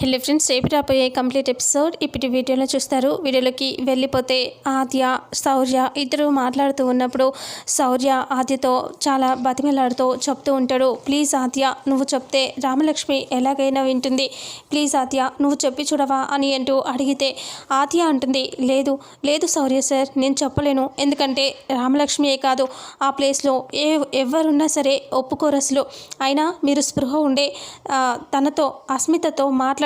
Hello friends రేపు రాబోయే complete episode ఇప్పుడు వీడియోలో చూస్తారు. వీడియోలోకి వెళ్ళిపోతే ఆద్య శౌర్య ఇద్దరు మాట్లాడుతూ ఉన్నప్పుడు శౌర్య ఆద్యతో చాలా బతిమలాడుతూ చెప్తూ ఉంటాడు. ప్లీజ్ ఆద్య నువ్వు చెప్తే రామలక్ష్మి ఎలాగైనా వింటుంది. ప్లీజ్ ఆద్య నువ్వు చెప్పి చూడవా అని అంటూ అడిగితే ఆద్య అంటుంది లేదు లేదు శౌర్య సార్ నేను చెప్పలేను. ఎందుకంటే రామలక్ష్మియే కాదు. ఆ ప్లేస్లో ఏ ఎవరున్నా సరే ఒప్పుకోరు అయినా మీరు స్పృహ ఉండే తనతో అస్మితతో మాట్లాడు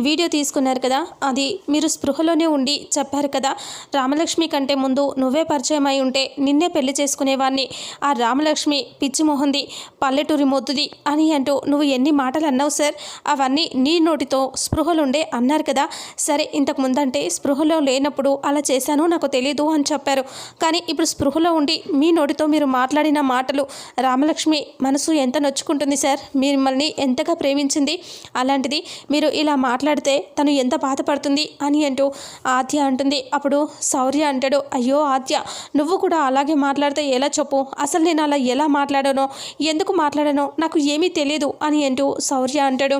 వీడియో తీసుకున్నారు కదా. అది మీరు స్పృహలోనే ఉండి చెప్పారు కదా. రామలక్ష్మి కంటే ముందు నువ్వే పరిచయం అయి ఉంటే నిన్నే పెళ్ళి చేసుకునేవాడిని ఆ రామలక్ష్మి పిచ్చి మొహంది పల్లెటూరి మొద్దుది అని అంటూ నువ్వు ఎన్ని మాటలు అన్నావు సార్? అవన్నీ నీ నోటితో స్పృహలుండే అన్నారు కదా. సరే ఇంతకు ముందంటే స్పృహలో లేనప్పుడు అలా చేశాను నాకు తెలీదు అని చెప్పారు. కానీ ఇప్పుడు స్పృహలో ఉండి మీ నోటితో మీరు మాట్లాడిన మాటలు రామలక్ష్మి మనసు ఎంత నొచ్చుకుంటుంది సార్? మిమ్మల్ని ఎంతగా ప్రేమించింది? అలాంటిది మీరు ఇలా మాట్లాడితే తను ఎంత బాధపడుతుంది అని అంటూ ఆద్య అంటుంది. అప్పుడు శౌర్య అంటాడు అయ్యో ఆద్య నువ్వు కూడా అలాగే మాట్లాడితే ఎలా చెప్పు? అసలు నేను అలా ఎలా మాట్లాడానో? ఎందుకు మాట్లాడానో? నాకు ఏమీ తెలియదు అని అంటూ శౌర్య అంటాడు.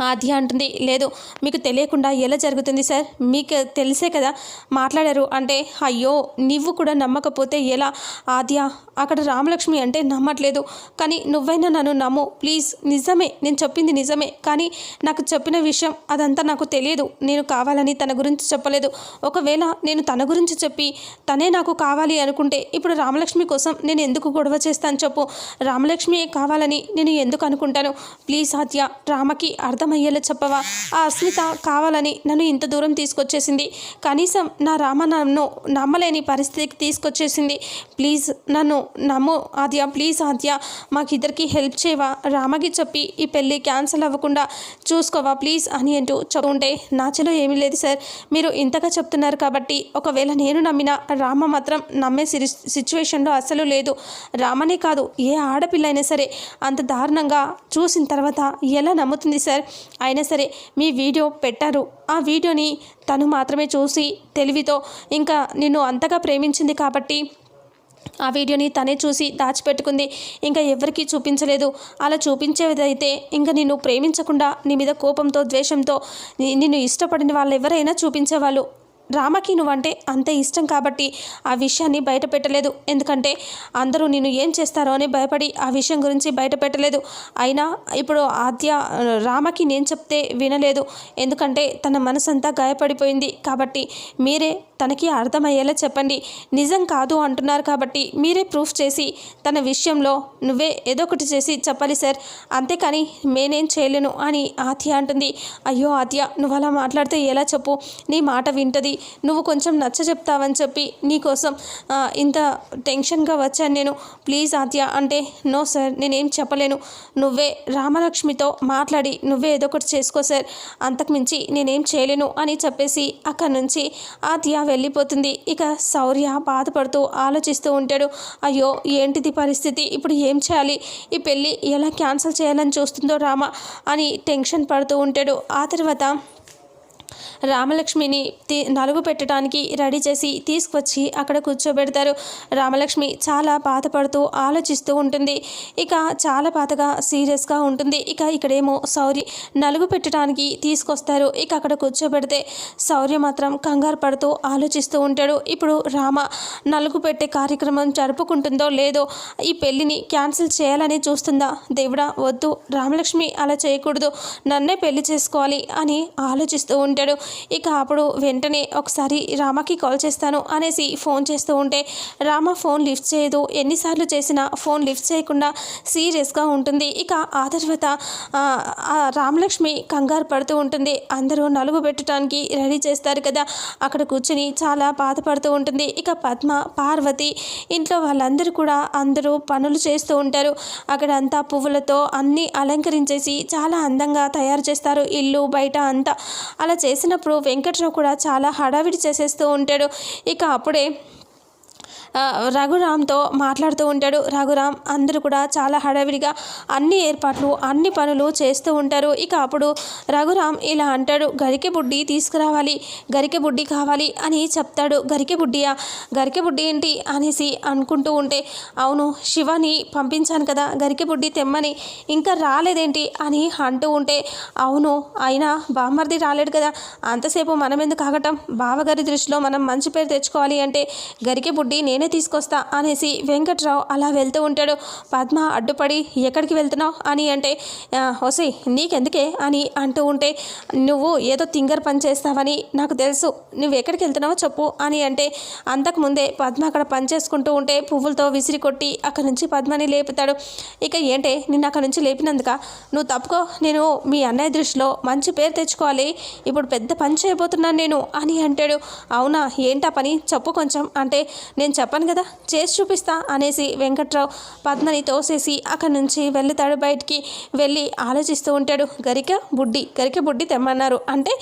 ఆద్య అంటుంది. లేదు మీకు తెలియకుండా ఎలా జరుగుతుంది సార్? మీకు తెలిసే కదా మాట్లాడారు. అంటే అయ్యో నువ్వు కూడా నమ్మకపోతే ఎలా? ఆద్య అక్కడ రామలక్ష్మి అంటే నమ్మట్లేదు. కానీ నువ్వైనా నన్ను నమ్ము. ప్లీజ్ నిజమే. నేను చెప్పింది నిజమే. కానీ నాకు చెప్పిన విషయం అదంతా నాకు తెలియదు. నేను కావాలని తన గురించి చెప్పలేదు. ఒకవేళ నేను తన గురించి చెప్పి తనే నాకు కావాలి అనుకుంటే ఇప్పుడు రామలక్ష్మి కోసం నేను ఎందుకు గొడవ చేస్తాను చెప్పు. రామలక్ష్మి కావాలని నేను ఎందుకు అనుకుంటాను? ప్లీజ్ ఆద్య రామకి అర్థమయ్యేలా చెప్పవా? ఆ అస్మిత కావాలని నన్ను ఇంత దూరం తీసుకొచ్చేసింది. కనీసం నా రామ నన్ను నమ్మలేని పరిస్థితికి తీసుకొచ్చేసింది. ప్లీజ్ నన్ను నమ్ము ఆద్య ప్లీజ్ ఆద్య మాకిద్దరికి హెల్ప్ చేయవా? రామకి చెప్పి ఈ పెళ్ళి క్యాన్సిల్ అవ్వకుండా చూసుకోవా ప్లీజ్ అని అంటూ చెప్పుంటే నాచలో ఏమీ లేదు సార్. మీరు ఇంతగా చెప్తున్నారు కాబట్టి ఒకవేళ నేను నమ్మిన రామ మాత్రం నమ్మే సిరి సిచ్యువేషన్లో అసలు లేదు. రామనే కాదు ఏ ఆడపిల్ల అయినా సరే అంత దారుణంగా చూసిన తర్వాత ఎలా నమ్ముతుంది సార్? అయినా సరే మీ వీడియో పెట్టారు. ఆ వీడియోని తను మాత్రమే చూసి తెలివితో ఇంకా నిన్ను అంతగా ప్రేమించింది కాబట్టి ఆ వీడియోని తనే చూసి దాచిపెట్టుకుంది. ఇంకా ఎవరికీ చూపించలేదు. అలా చూపించేదైతే ఇంకా నిన్ను ప్రేమించకుండా నీ మీద కోపంతో ద్వేషంతో నిన్ను ఇష్టపడిన వాళ్ళు ఎవరైనా చూపించేవాళ్ళు. రామకి నువ్వంటే అంత ఇష్టం కాబట్టి ఆ విషయాన్ని బయట పెట్టలేదు ఎందుకంటే అందరూ నేను ఏం చేస్తారో అని భయపడి ఆ విషయం గురించి బయట పెట్టలేదు అయినా ఇప్పుడు ఆద్య రామకి నేను చెప్తే వినలేదు. ఎందుకంటే తన మనసంతా గాయపడిపోయింది. కాబట్టి మీరే తనకి అర్థమయ్యేలా చెప్పండి. నిజం కాదు అంటున్నారు కాబట్టి మీరే ప్రూఫ్ చేసి తన విషయంలో నువ్వే ఏదో ఒకటి చేసి చెప్పాలి సార్. అంతేకాని నేనేం చేయలేను అని ఆత్య అంటుంది. అయ్యో ఆత్య నువ్వు అలా మాట్లాడితే ఎలా చెప్పు? నీ మాట వింటది. నువ్వు కొంచెం నచ్చ చెప్తావని చెప్పి నీకోసం ఇంత టెన్షన్గా వచ్చాను నేను. ప్లీజ్ ఆద్య అంటే నో సార్ నేనేం చెప్పలేను. నువ్వే రామలక్ష్మితో మాట్లాడి నువ్వే ఏదో ఒకటి చేసుకో సార్. అంతకుమించి నేనేం చేయలేను అని చెప్పేసి అక్కడి నుంచి ఆద్య వెళ్ళిపోతుంది. ఇక శౌర్య బాధపడుతూ ఆలోచిస్తూ ఉంటాడు. అయ్యో ఏంటిది పరిస్థితి? ఇప్పుడు ఏం చేయాలి? ఈ పెళ్ళి ఎలా క్యాన్సిల్ చేయాలని చూస్తుందో రామ అని టెన్షన్ పడుతూ ఉంటాడు. ఆ తర్వాత రామలక్ష్మిని నలుగు పెట్టడానికి రెడీ చేసి తీసుకొచ్చి అక్కడ కూర్చోబెడతారు. రామలక్ష్మి చాలా బాధపడుతూ ఆలోచిస్తూ ఉంటుంది. ఇక చాలా బాధగా సీరియస్గా ఉంటుంది. ఇక ఇక్కడేమో సౌరి నలుగు పెట్టడానికి తీసుకొస్తారు. ఇక అక్కడ కూర్చోబెడితే శౌర్య మాత్రం కంగారు పడుతూ ఆలోచిస్తూ ఉంటాడు. ఇప్పుడు రామ నలుగు పెట్టే కార్యక్రమం జరుపుకుంటుందో లేదో ఈ పెళ్ళిని క్యాన్సిల్ చేయాలని చూస్తుందా? దేవుడా వద్దు. రామలక్ష్మి అలా చేయకూడదు. నన్నే పెళ్ళి చేసుకోవాలి అని ఆలోచిస్తూ ఉంటాడు. ఇక అప్పుడు వెంటనే ఒకసారి రామకి కాల్ చేస్తాను అనేసి ఫోన్ చేస్తూ ఉంటే రామ ఫోన్ లిఫ్ట్ చేయదు. ఎన్నిసార్లు చేసినా ఫోన్ లిఫ్ట్ చేయకుండా సీరియస్గా ఉంటుంది. ఇక ఆ తర్వాత రామలక్ష్మి కంగారు పడుతూ ఉంటుంది. అందరూ నలుగు పెట్టడానికి రెడీ చేస్తారు కదా. అక్కడ కూర్చుని చాలా బాధపడుతూ ఉంటుంది. ఇక పద్మ పార్వతి ఇంట్లో వాళ్ళందరూ కూడా అందరూ పనులు చేస్తూ ఉంటారు. అక్కడ అంతా పువ్వులతో అన్నీ అలంకరించేసి చాలా అందంగా తయారు చేస్తారు. ఇల్లు బయట అంతా అలా చేసిన చేసినప్పుడు వెంకట్రావు కూడా చాలా హడావిడి చేసేస్తూ ఉంటాడు. ఇక అప్పుడే రఘురామ్తో మాట్లాడుతూ ఉంటాడు. రఘురామ్ అందరూ కూడా చాలా హడావిడిగా అన్ని ఏర్పాట్లు అన్ని పనులు చేస్తూ ఉంటారు. ఇక అప్పుడు రఘురామ్ ఇలా అంటాడు గరికె బుడ్డి తీసుకురావాలి గరికె బుడ్డి కావాలి అని చెప్తాడు గరికె బుడ్డియా. గరికె బుడ్డి ఏంటి? అనేసి అనుకుంటూ ఉంటే అవును శివని పంపించాను కదా గరికె బుడ్డి తెమ్మని ఇంకా రాలేదేంటి? అని అంటూ ఉంటే అవును అయినా బామ్మర్ది రాలేడు కదా అంతసేపు మనం ఎందుకు ఆగటం? బావగారి దృష్టిలో మనం మంచి పేరు తెచ్చుకోవాలి అంటే గరికె బుడ్డి తీసుకొస్తా అనేసి వెంకట్రావు అలా వెళ్తూ ఉంటాడు. పద్మ అడ్డుపడి ఎక్కడికి వెళ్తున్నావు? అని అంటే హోసే నీకెందుకే? అని అంటూ ఉంటే నువ్వు ఏదో తింగర్ పని చేస్తావని నాకు తెలుసు. నువ్వు ఎక్కడికి వెళ్తున్నావో చెప్పు. అని అంటే అంతకుముందే పద్మ అక్కడ పని చేసుకుంటూ ఉంటే పువ్వులతో విసిరి కొట్టి అక్కడ నుంచి పద్మని లేపుతాడు. ఇక ఏంటే నిన్ను అక్కడ నుంచి లేపినందుక? నువ్వు తప్పుకో. నేను మీ అన్నయ్య దృష్టిలో మంచి పేరు తెచ్చుకోవాలి. ఇప్పుడు పెద్ద పని చేయబోతున్నాను నేను. అని అంటాడు. అవునా? ఏంటా పని? చెప్పు కొంచెం. అంటే నేను చెప్పాను కదా చేసి చూపిస్తా అనేసి వెంకట్రావు పద్మని తోసేసి అక్కడి నుంచి వెళ్తాడు బయటికి. వెళ్ళి ఆలోచిస్తూ ఉంటాడు గరిక బుడ్డి గరిక బుడ్డి తెమ్మన్నారు. అంటే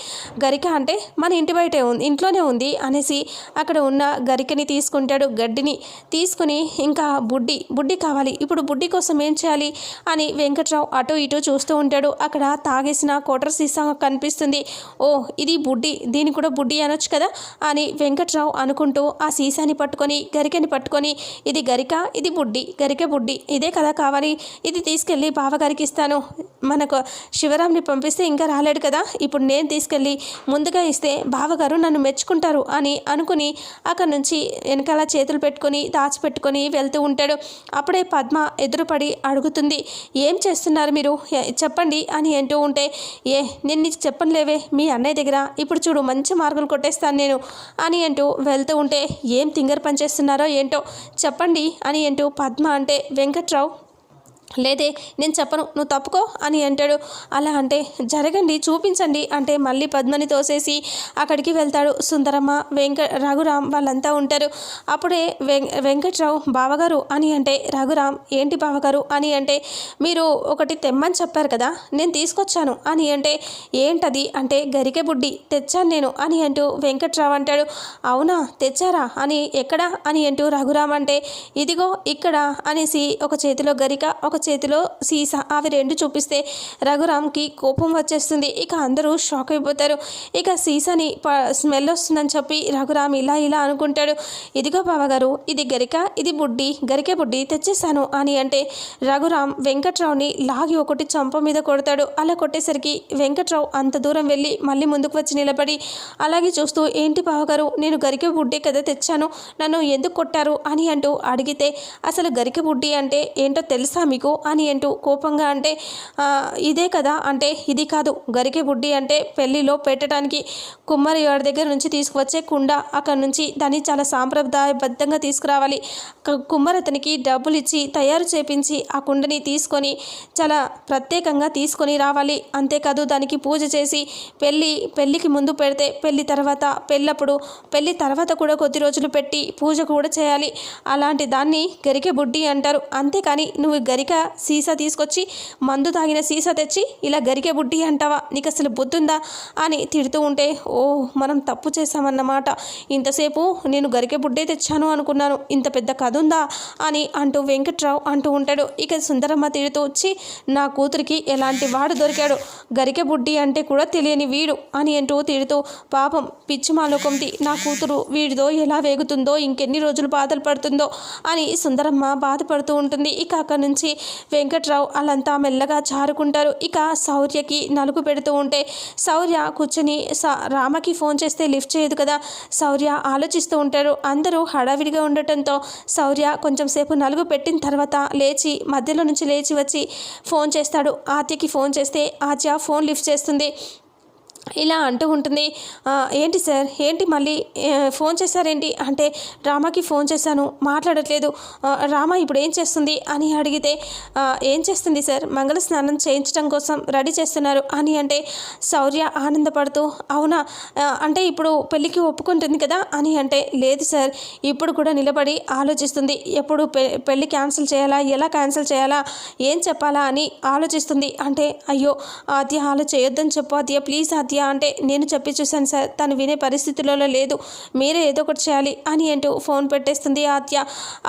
గరిక అంటే మన ఇంటి బయటే ఉంది ఇంట్లోనే ఉంది అనేసి అక్కడ ఉన్న గరికని తీసుకుంటాడు గడ్డిని తీసుకుని ఇంకా బుడ్డి బుడ్డి కావాలి ఇప్పుడు బుడ్డి కోసం ఏం చేయాలి అని వెంకట్రావు అటు ఇటు చూస్తూ ఉంటాడు. అక్కడ తాగేసిన కోటర్ సీసా కనిపిస్తుంది. ఓ ఇది బుడ్డి దీన్ని కూడా బుడ్డి అనొచ్చు కదా అని వెంకట్రావు అనుకుంటూ ఆ సీసాని పట్టుకొని గరికని పట్టుకొని ఇది గరిక ఇది బుడ్డి గరిక బుడ్డి ఇదే కదా కావాలి ఇది తీసుకెళ్ళి బావగారికి ఇస్తాను. మనకు శివరాంని పంపిస్తే ఇంకా రాలేడు కదా ఇప్పుడు నేను తీసుకెళ్ళి ముందుగా ఇస్తే బావగారు నన్ను మెచ్చుకుంటారు అని అనుకుని అక్కడి నుంచి వెనకాల చేతులు పెట్టుకొని దాచిపెట్టుకొని వెళ్తూ ఉంటాడు. అప్పుడే పద్మ ఎదురుపడి అడుగుతుంది ఏం చేస్తున్నారు మీరు? చెప్పండి అని అంటూ ఉంటే ఏ నేను నీకు చెప్పనులేవే మీ అన్నయ్య దగ్గర ఇప్పుడు చూడు మంచి మార్కులు కొట్టేస్తాను నేను అని అంటూ వెళ్తూ ఉంటే ఏం తింగర్ పని చేస్తున్నారో ఏంటో చెప్పండి అని అంటూ పద్మ అంటే వెంకట్రావు లేదే నేను చెప్పను నువ్వు తప్పుకో అని అంటాడు. అలా అంటే జరగండి చూపించండి అంటే మళ్ళీ పద్మని తోసేసి అక్కడికి వెళ్తాడు. సుందరమ్మ వెంక రఘురామ్ వాళ్ళంతా ఉంటారు. అప్పుడే వెం వెంకట్రావు బావగారు అని అంటే రఘురామ్ ఏంటి బావగారు అని అంటే మీరు ఒకటి తెమ్మని చెప్పారు కదా నేను తీసుకొచ్చాను అని అంటే ఏంటది అంటే గరికె బుడ్డి తెచ్చాను నేను అని అంటూ వెంకట్రావు అంటాడు. అవునా తెచ్చారా అని ఎక్కడా అని అంటూ రఘురామ్ అంటే ఇదిగో ఇక్కడ అనేసి ఒక చేతిలో గరిక ఒక చేతిలో సీసా. అవి రెండు చూపిస్తే రఘురామ్కి కోపం వచ్చేస్తుంది. ఇక అందరూ షాక్ అయిపోతారు. ఇక సీసాని ప స్మెల్ వస్తుందని చెప్పి రఘురామ్ ఇలా ఇలా అనుకుంటాడు. ఇదిగో బావగారు ఇది గరిక ఇది బుడ్డి గరికే బుడ్డి తెచ్చేసాను అని అంటే రఘురామ్ వెంకట్రావుని లాగి ఒకటి చంప మీద కొడతాడు. అలా కొట్టేసరికి వెంకట్రావు అంత దూరం వెళ్ళి మళ్ళీ ముందుకు వచ్చి నిలబడి అలాగే చూస్తూ ఏంటి బావగారు నేను గరిక బుడ్డే కదా తెచ్చాను. నన్ను ఎందుకు కొట్టారు? అని అంటూ అడిగితే అసలు గరిక బుడ్డి అంటే ఏంటో తెలుసా మీకు? అని అంటూ కోపంగా అంటే ఇదే కదా అంటే ఇది కాదు. గరికె బుడ్డి అంటే పెళ్ళిలో పెట్టడానికి కుమ్మరి వాడి దగ్గర నుంచి తీసుకువచ్చే కుండ. అక్కడ నుంచి దాన్ని చాలా సాంప్రదాయబద్ధంగా తీసుకురావాలి. కుమ్మరి అతనికి డబ్బులు ఇచ్చి తయారు చేపించి ఆ కుండని తీసుకొని చాలా ప్రత్యేకంగా తీసుకొని రావాలి. అంతేకాదు దానికి పూజ చేసి పెళ్ళి పెళ్ళికి ముందు పెడితే పెళ్ళి తర్వాత పెళ్ళప్పుడు పెళ్ళి తర్వాత కూడా కొద్ది రోజులు పెట్టి పూజ కూడా చేయాలి. అలాంటి దాన్ని గరికె బుడ్డి అంటారు. అంతేకాని నువ్వు గరిక సీసా తీసుకొచ్చి మందు తాగిన సీసా తెచ్చి ఇలా గరికే బుడ్డి అంటావా? నీకు అసలు బుద్ధుందా? అని తిడుతూ ఉంటే ఓ మనం తప్పు చేశామన్నమాట. ఇంతసేపు నేను గరికే బుడ్డే తెచ్చాను అనుకున్నాను. ఇంత పెద్ద కథ ఉందా అని అంటూ వెంకట్రావు అంటూ ఉంటాడు. ఇక సుందరమ్మ తిడుతూ వచ్చి నా కూతురికి ఎలాంటి వాడు దొరికాడు? గరికె బుడ్డి అంటే కూడా తెలియని వీడు అని అంటూ తిడుతూ పాపం పిచ్చి మాలోకంది నా కూతురు వీడిదో ఎలా వేగుతుందో ఇంకెన్ని రోజులు బాధలు పడుతుందో అని సుందరమ్మ బాధపడుతూ ఉంటుంది. ఇక అక్కడి నుంచి వెంకట్రావు వాళ్ళంతా మెల్లగా జారుకుంటారు ఇక శౌర్యకి నలుగు పెడుతూ ఉంటే శౌర్య కూర్చొని స- రామకి ఫోన్ చేస్తే లిఫ్ట్ చేయదు కదా. శౌర్య ఆలోచిస్తూ ఉంటారు. అందరూ హడావిడిగా ఉండటంతో శౌర్య కొంచెం సేపు నలుగు పెట్టిన తర్వాత లేచి మధ్యలో నుంచి లేచి వచ్చి ఫోన్ చేస్తాడు. ఆద్యకి ఫోన్ చేస్తే ఆద్య ఫోన్ లిఫ్ట్ చేస్తుంది. ఇలా అంటూ ఉంటుంది. ఏంటి సార్? ఏంటి మళ్ళీ? ఫోన్ చేశారేంటి? అంటే రామాకి ఫోన్ చేశాను. మాట్లాడట్లేదు. రామ ఇప్పుడు ఏం చేస్తుంది? అని అడిగితే ఏం చేస్తుంది సార్? మంగళ స్నానం చేయించడం కోసం రెడీ చేస్తున్నారు. అని అంటే శౌర్య ఆనందపడుతూ అవునా? అంటే ఇప్పుడు పెళ్ళికి ఒప్పుకుంటుంది కదా? అని అంటే లేదు సార్. ఇప్పుడు కూడా నిలబడి ఆలోచిస్తుంది. ఎప్పుడు పె పెళ్ళి క్యాన్సిల్ చేయాలా? ఎలా క్యాన్సిల్ చేయాలా? ఏం చెప్పాలా? అని ఆలోచిస్తుంది. అంటే అయ్యో ఆద్య ఆలో చేయొద్దని చెప్పు ఆద్య. ప్లీజ్ ఆద్య ఆద్య అంటే నేను చెప్పి చూశాను సార్ తను వినే పరిస్థితులలో లేదు మీరే ఏదో ఒకటి చేయాలి అని అంటూ ఫోన్ పెట్టేస్తుంది ఆత్య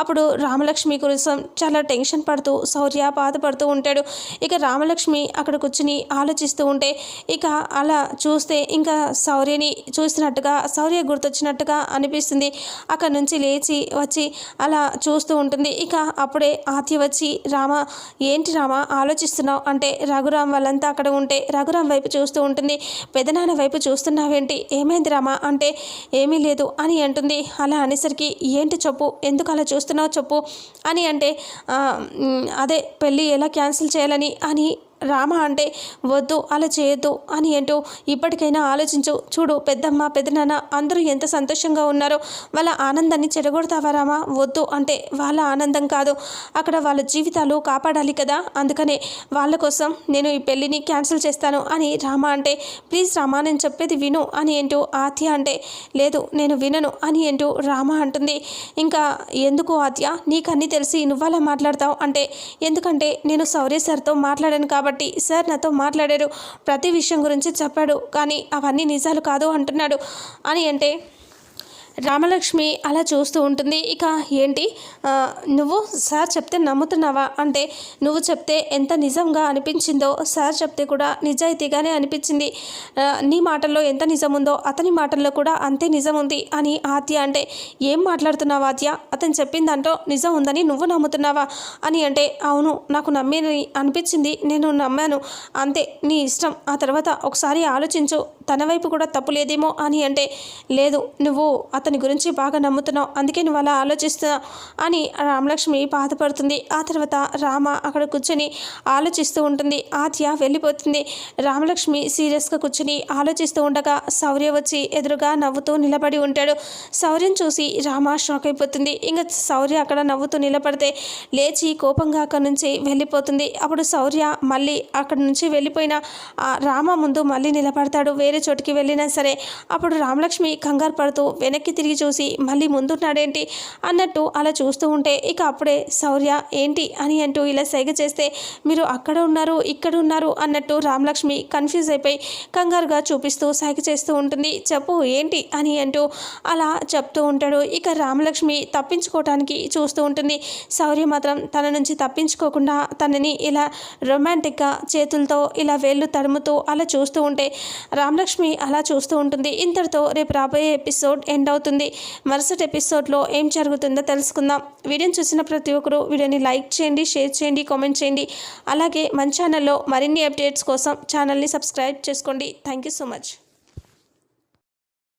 అప్పుడు రామలక్ష్మి కోసం చాలా టెన్షన్ పడుతూ శౌర్య బాధపడుతూ ఉంటాడు. ఇక రామలక్ష్మి అక్కడ కూర్చుని ఆలోచిస్తూ ఉంటే ఇక అలా చూస్తే ఇంకా శౌర్యని చూసినట్టుగా శౌర్య గుర్తొచ్చినట్టుగా అనిపిస్తుంది. అక్కడ నుంచి లేచి వచ్చి అలా చూస్తూ ఉంటుంది. ఇక అప్పుడే ఆత్య వచ్చి రామ ఏంటి రామ ఆలోచిస్తున్నావు? అంటే రఘురామ్ వాళ్ళంతా అక్కడ ఉంటే రఘురామ్ వైపు చూస్తూ ఉంటుంది. పెదనాన్న వైపు చూస్తున్నావేంటి? ఏమైంది రామా? అంటే ఏమీ లేదు అని అంటుంది. అలా అనేసరికి ఏంటి చెప్పు? ఎందుకు అలా చూస్తున్నావు చెప్పు? అని అంటే అదే పెళ్ళి ఎలా క్యాన్సిల్ చేయాలని అని రామ అంటే వద్దు అలా చేయొద్దు అని ఏంటో ఇప్పటికైనా ఆలోచించు. చూడు పెద్దమ్మ పెద్దనాన్న అందరూ ఎంత సంతోషంగా ఉన్నారో వాళ్ళ ఆనందాన్ని చెడగొడతావా రామ? వద్దు అంటే వాళ్ళ ఆనందం కాదు. అక్కడ వాళ్ళ జీవితాలు కాపాడాలి కదా. అందుకనే వాళ్ళ కోసం నేను ఈ పెళ్ళిని క్యాన్సిల్ చేస్తాను అని రామ అంటే ప్లీజ్ రామ నేను చెప్పేది విను అని ఏంటో ఆత్య అంటే లేదు నేను వినను అని ఏంటో రామ అంటుంది. ఇంకా ఎందుకు ఆత్య నీకన్నీ తెలిసి నువ్వలా మాట్లాడతావు? అంటే ఎందుకంటే నేను సౌర్య సార్తో మాట్లాడాను కాబట్టి సార్ నాతో మాట్లాడారు. ప్రతి విషయం గురించి చెప్పాడు. కానీ అవన్నీ నిజాలు కాదు అంటున్నాడు. అని అంటే రామలక్ష్మి అలా చూస్తూ ఉంటుంది. ఇక ఏంటి? నువ్వు సార్ చెప్తే నమ్ముతున్నావా? అంటే నువ్వు చెప్తే ఎంత నిజంగా అనిపించిందో సార్ చెప్తే కూడా నిజాయితీగానే అనిపించింది. నీ మాటల్లో ఎంత నిజం ఉందో అతని మాటల్లో కూడా అంతే నిజం ఉంది అని ఆద్య అంటే ఏం మాట్లాడుతున్నావు ఆద్య? అతను చెప్పిన దాంట్లో నిజం ఉందని నువ్వు నమ్ముతున్నావా? అని అంటే అవును నాకు నమ్మేని అనిపించింది నేను నమ్మాను. అంతే నీ ఇష్టం. ఆ తర్వాత ఒకసారి ఆలోచించు. తన వైపు కూడా తప్పు లేదేమో అని అంటే లేదు నువ్వు అతను అతని గురించి బాగా నమ్ముతున్నావు అందుకే నువ్వు అలా ఆలోచిస్తున్నావు అని రామలక్ష్మి బాధపడుతుంది. ఆ తర్వాత రామ అక్కడ కూర్చొని ఆలోచిస్తూ ఉంటుంది. ఆత్య వెళ్ళిపోతుంది. రామలక్ష్మి సీరియస్గా కూర్చొని ఆలోచిస్తూ ఉండగా శౌర్య వచ్చి ఎదురుగా నవ్వుతూ నిలబడి ఉంటాడు. శౌర్యం చూసి రామ షాక్ అయిపోతుంది. ఇంకా శౌర్య అక్కడ నవ్వుతూ నిలబడితే లేచి కోపంగా అక్కడి నుంచి వెళ్ళిపోతుంది. అప్పుడు శౌర్య మళ్ళీ అక్కడి నుంచి వెళ్ళిపోయిన ఆ రామ ముందు మళ్ళీ నిలబడతాడు. వేరే చోటికి వెళ్ళినా సరే అప్పుడు రామలక్ష్మి కంగారు పడుతూ వెనక్కి తిరిగి చూసి మళ్ళీ ముందున్నాడేంటి? అన్నట్టు అలా చూస్తూ ఉంటే ఇక అప్పుడే శౌర్య ఏంటి? అని అంటూ ఇలా సైగ చేస్తే మీరు అక్కడ ఉన్నారు ఇక్కడ ఉన్నారు అన్నట్టు రామలక్ష్మి కన్ఫ్యూజ్ అయిపోయి కంగారుగా చూపిస్తూ సైగ చేస్తూ ఉంటుంది. చెప్పు ఏంటి? అని అంటూ అలా చెప్తూ ఉంటాడు. ఇక రామలక్ష్మి తప్పించుకోవటానికి చూస్తూ ఉంటుంది. శౌర్య మాత్రం తన నుంచి తప్పించుకోకుండా తనని ఇలా రొమాంటిక్గా చేతులతో ఇలా వేళ్ళు తడుముతూ అలా చూస్తూ ఉంటే రామలక్ష్మి అలా చూస్తూ ఉంటుంది. ఇంతటితో రేపు రాబోయే ఎపిసోడ్ ఎండ్ అవుతుంది. మరుసటి ఎపిసోడ్లో ఏం జరుగుతుందో తెలుసుకుందాం. వీడియోని చూసిన ప్రతి ఒక్కరూ వీడియోని లైక్ చేయండి షేర్ చేయండి కామెంట్ చేయండి. అలాగే మన ఛానల్లో మరిన్ని అప్డేట్స్ కోసం ఛానల్ని సబ్స్క్రైబ్ చేసుకోండి. Thank you so much.